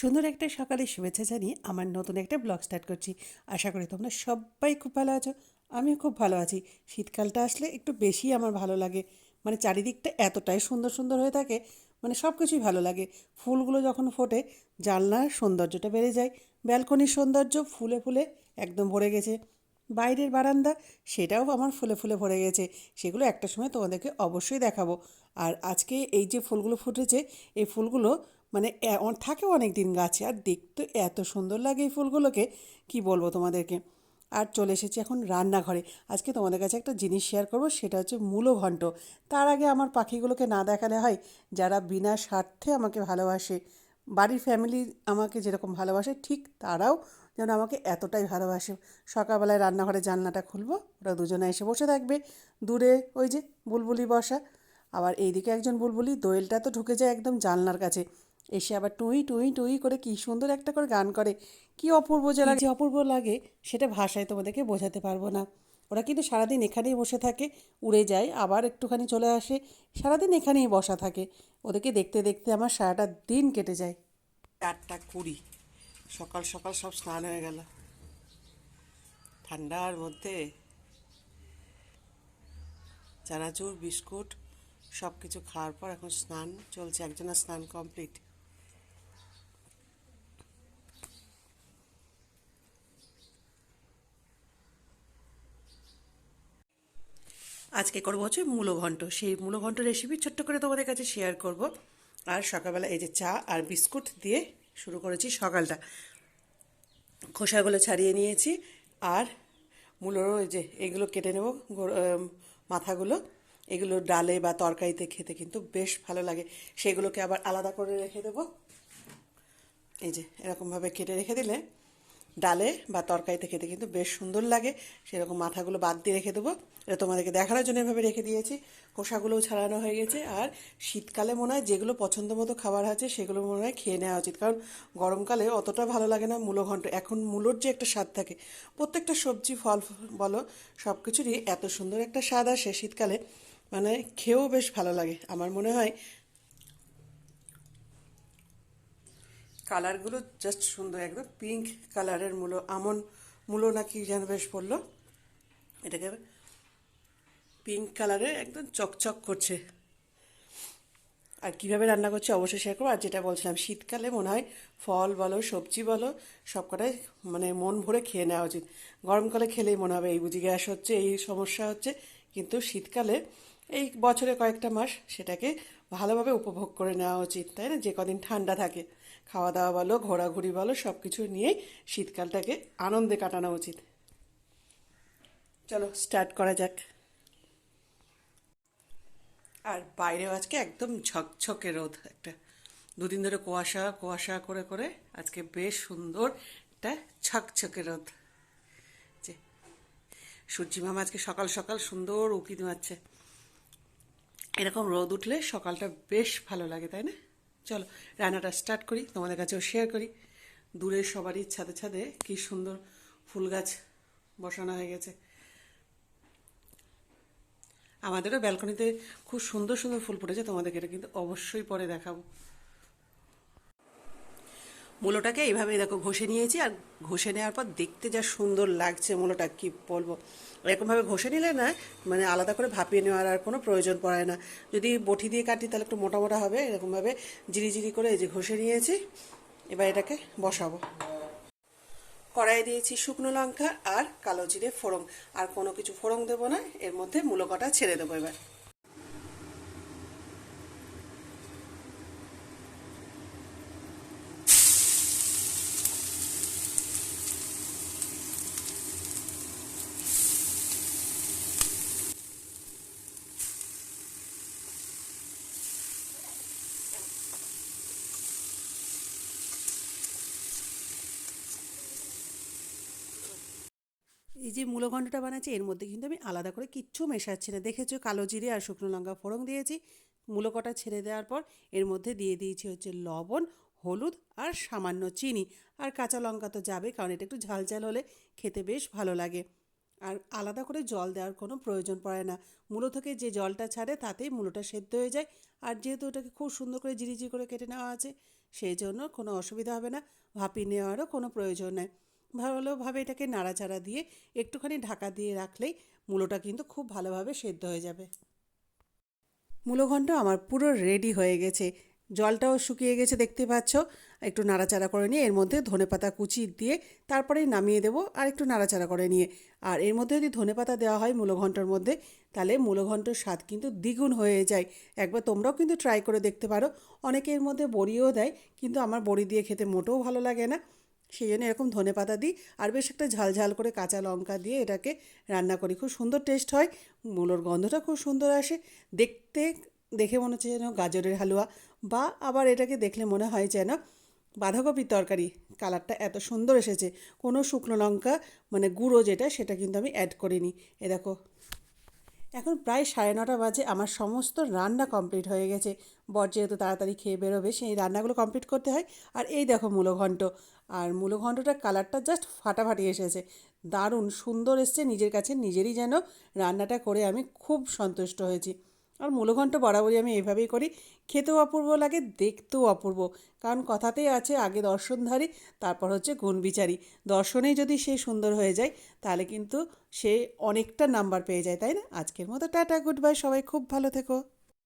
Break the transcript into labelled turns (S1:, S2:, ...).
S1: সুন্দর একটা সকালে শুভেচ্ছা জানিয়ে আমার নতুন একটা ব্লগ স্টার্ট করছি। আশা করি তোমরা সবাই খুব ভালো আছো, আমিও খুব ভালো আছি। শীতকালটা আসলে একটু বেশি আমার ভালো লাগে মানে চারিদিকটা এতটাই সুন্দর সুন্দর হয়ে থাকে মানে সব কিছুই ভালো লাগে। ফুলগুলো যখন ফোটে, জানলার সৌন্দর্যটা বেড়ে যায়, ব্যালকনির সৌন্দর্য ফুলে ফুলে একদম ভরে গেছে। বাইরের বারান্দা, সেটাও আমার ফুলে ফুলে ভরে গেছে। সেগুলো একটা সময় তোমাদেরকে অবশ্যই দেখাবো। আর আজকে এই যে ফুলগুলো ফুটেছে, এই ফুলগুলো মানে থাকে অনেক দিন গাছে, আর দেখতে এত সুন্দর লাগে এই ফুলগুলোকে। কি বলব তোমাদেরকে? আর চলে এসেছি এখন রান্নাঘরে। আজকে তোমাদের কাছে একটা জিনিস শেয়ার করব, সেটা হচ্ছে মূলো ঘন্ট। তার আগে আমার পাখিগুলোকে না দেখালে হয়, যারা বিনা স্বার্থে আমাকে ভালোবাসে, বাড়ির ফ্যামিলি আমাকে যেরকম ভালোবাসে, ঠিক তারাও যেন আমাকে এতটাই ভালোবাসে। সকালবেলায় রান্নাঘরে জানলাটা খুলবো, ওরা দুজনে এসে বসে থাকবে। দূরে ওই যে বুলবুলি বসা, আবার এইদিকে একজন বুলবুলি, দোয়েলটা তো ঢুকে যায় একদম জানলার কাছে। এসে আবার টুই টুই টুই করে কি সুন্দর একটা করে গান করে। কি অপূর্ব যে লাগে। যে অপূর্ব লাগে সেটা ভাষায় তোমাদেরকে বোঝাতে পারব না। ওরা কিন্তু সারাদিন এখানেই বসে থাকে উড়ে যায় আবার একটুখানি চলে আসে সারাদিন এখানেই বসা থাকে। ওদেরকে দেখতে দেখতে আমার সারাটা দিন কেটে যায়।
S2: চারটা কুড়ি সকাল সকাল সব স্নান হয়ে গেল। ঠান্ডার মধ্যে চানাচুর বিস্কুট সব কিছু খাওয়ার পর এখন স্নান চলছে একজনের স্নান কমপ্লিট। আজকে করব হচ্ছে মূলো ঘন্ট। সেই মূলো ঘন্ট রেসিপি ছোট্ট করে তোমাদের কাছে শেয়ার করব। আর সকালবেলা এই যে চা আর বিস্কুট দিয়ে শুরু করেছি সকালটা। খোসাগুলো ছাড়িয়ে নিয়েছি। আর মূলোরও যে এগুলো কেটে নেব মাথাগুলো। এগুলো ডালে বা তরকারিতে খেতে কিন্তু বেশ ভালো লাগে। সেগুলোকে আবার আলাদা করে রেখে দেবো। এই যে এরকমভাবে কেটে রেখে দিলে ডালে বা তরকারিতে খেতে কিন্তু বেশ সুন্দর লাগে। সেরকম মাথাগুলো বাদ দিয়ে রেখে দেবো। এটা তোমাদেরকে দেখানোর জন্য এভাবে রেখে দিয়েছি। খোসাগুলোও ছাড়ানো হয়ে গেছে। আর শীতকালে মনে হয় যেগুলো পছন্দ মতো খাবার আছে, সেগুলো মনে হয় খেয়ে নেওয়া উচিত। কারণ গরমকালে অতটা ভালো লাগে না মূলো ঘন্ট। এখন মূলোর যে একটা স্বাদ থাকে, প্রত্যেকটা সবজি, ফল, বলো সব কিছুরই এত সুন্দর একটা স্বাদ আসে শীতকালে। মানে খেয়েও বেশ ভালো লাগে। আমার মনে হয় কালারগুলো জাস্ট সুন্দর, একদম পিঙ্ক কালারের মূলো, আমন মূলো নাকি যেন বেশ বলল এটাকে পিঙ্ক কালারের একদম চকচক করছে। আর কীভাবে রান্না করছি অবশ্যই শেয়ার করব। আর যেটা বলছিলাম, শীতকালে মনে হয় ফল বলো, সবজি বলো, সবকটাই মানে মন ভরে খেয়ে নেওয়া উচিত। গরমকালে খেলেই মনে হবে, এই বুঝি গ্যাস হচ্ছে, এই সমস্যা হচ্ছে। কিন্তু শীতকালে এই বছরে কয়েকটা মাস সেটাকে ভালোভাবে উপভোগ করে নেওয়া উচিত, তাই না? যে কদিন ঠান্ডা থাকে। খাওয়া দাওয়া বলো, ঘোরাঘুরি বলো সব কিছু নিয়েই শীতকালটাকে আনন্দে কাটানো উচিত। চলো স্টার্ট করা যাক। আর বাইরেও আজকে একদম ঝকঝকে রোদ, একটা দুদিন ধরে কুয়াশা কুয়াশা করে করে আজকে বেশ সুন্দর একটা ঝকঝকে রোদ। যে সূর্যি মামা আজকে সকাল সকাল সুন্দর উকি মারছে। এরকম রোদ উঠলে সকালটা বেশ ভালো লাগে, তাই না? চলো, রান্নাটা স্টার্ট করি, তোমাদের কাছেও শেয়ার করি। দূরে সবারই ছাদে ছাদে কি সুন্দর ফুল গাছ বসানো হয়ে গেছে। আমাদেরও ব্যালকনিতে খুব সুন্দর সুন্দর ফুল ফুটেছে, তোমাদেরকে এটা কিন্তু অবশ্যই পরে দেখাবো। মূলোটাকে এইভাবে দেখো ঘষে নিয়েছি, আর ঘষে নেওয়ার পর দেখতে যা সুন্দর লাগছে মূলোটা, কি বলব? এরকমভাবে ঘষে নিলে না মানে আলাদা করে ভাপিয়ে নেওয়ার আর কোনো প্রয়োজন পড়ে না। যদি বটি দিয়ে কাটি তাহলে একটু মোটা মোটা হবে, এরকমভাবে জিরি জিরি করে এই যে ঘষে নিয়েছি, এবার এটাকে বসাবো। কড়াই দিয়েছি শুকনো লঙ্কা আর কালো জিরে ফোড়ন, আর কোনো কিছু ফোড়ন দেবো না, এর মধ্যে মূলো কটা ছেড়ে দেবো এবার। এই যে মূলো ঘণ্টটা বানাচ্ছি, এর মধ্যে কিন্তু আমি আলাদা করে কিচ্ছু মেশাচ্ছি না। দেখেছ? কালো জিরে আর শুকনো লঙ্কা ফোড়ন দিয়েছি। মূলো কটা ছেড়ে দেওয়ার পর এর মধ্যে দিয়ে দিয়েছি হচ্ছে লবণ, হলুদ আর সামান্য চিনি। আর কাঁচা লঙ্কা তো যাবে কারণ এটা একটু ঝাল ঝাল হলে খেতে বেশ ভালো লাগে। আর আলাদা করে জল দেওয়ার কোনো প্রয়োজন পড়ে না। মূলো থেকে যে জলটা ছাড়ে, তাতেই মূলোটা সেদ্ধ হয়ে যায়। আর যেহেতু ওটাকে খুব সুন্দর করে জিরিজি করে কেটে নেওয়া আছে
S1: সেই জন্য কোনো অসুবিধা হবে না। ভাপি নেওয়ারও কোনো প্রয়োজন নেই। ভালোভাবে এটাকে নাড়াচাড়া দিয়ে একটুখানি ঢাকা দিয়ে রাখলেই মূলোটা কিন্তু খুব ভালোভাবে সেদ্ধ হয়ে যাবে। মূলঘণ্ট আমার পুরো রেডি হয়ে গেছে। জলটাও শুকিয়ে গেছে, দেখতে পাচ্ছ? একটু নাড়াচাড়া করে নিয়ে এর মধ্যে ধনেপাতা কুচি দিয়ে তারপরেই নামিয়ে দেবো আর একটু নাড়াচাড়া করে নিয়ে। আর এর মধ্যে যদি ধনেপাতা দেওয়া হয় মূলঘণ্টর মধ্যে, তাহলে মূলঘণ্টর স্বাদ কিন্তু দ্বিগুণ হয়ে যায়। একবার তোমরাও কিন্তু ট্রাই করে দেখতে পারো। অনেকে এর মধ্যে বড়িও দেয়, কিন্তু আমার বড়ি দিয়ে খেতে মোটেও ভালো লাগে না। সেই জন্য এরকম ধনে পাতা দিই আর বেশ একটা ঝালঝাল করে কাঁচা লঙ্কা দিয়ে এটাকে রান্না করি। খুব সুন্দর টেস্ট হয়, মূলোর গন্ধটা খুব সুন্দর আসে। দেখতে, দেখে মনে হচ্ছে যেন গাজরের হালুয়া বা আবার এটাকে দেখলে মনে হয় যেন বাঁধাকপির তরকারি। কালারটা এত সুন্দর এসেছে। কোনো শুকনো লঙ্কা মানে গুঁড়ো যেটা সেটা কিন্তু আমি অ্যাড করিনি। এ দেখো। এখন প্রায় সাড়ে নটা বাজে, আমার সমস্ত রান্না কমপ্লিট হয়ে গেছে। বর যেহেতু তাড়াতাড়ি খেয়ে বেরোবে, সেই রান্নাগুলো কমপ্লিট করতে হয়। আর এই দেখো মূলঘণ্ট। আর মূলঘণ্টটার কালারটা জাস্ট ফাটাফাটি এসেছে। দারুণ সুন্দর এসছে, নিজের কাছে নিজেরই যেন রান্নাটা করে আমি খুব সন্তুষ্ট হয়েছি। আর মূলঘণ্ট বরাবরই আমি এভাবেই করি। খেতেও অপূর্ব লাগে, দেখতেও অপূর্ব। কারণ কথাতেই আছে, আগে দর্শনধারী, তারপর হচ্ছে গুণবিচারী। দর্শনেই যদি সে সুন্দর হয়ে যায়, তাহলে কিন্তু সে অনেকটা নাম্বার পেয়ে যায়, তাই না? আজকের মতো টাটা, গুড বাই, সবাই খুব ভালো থেকো।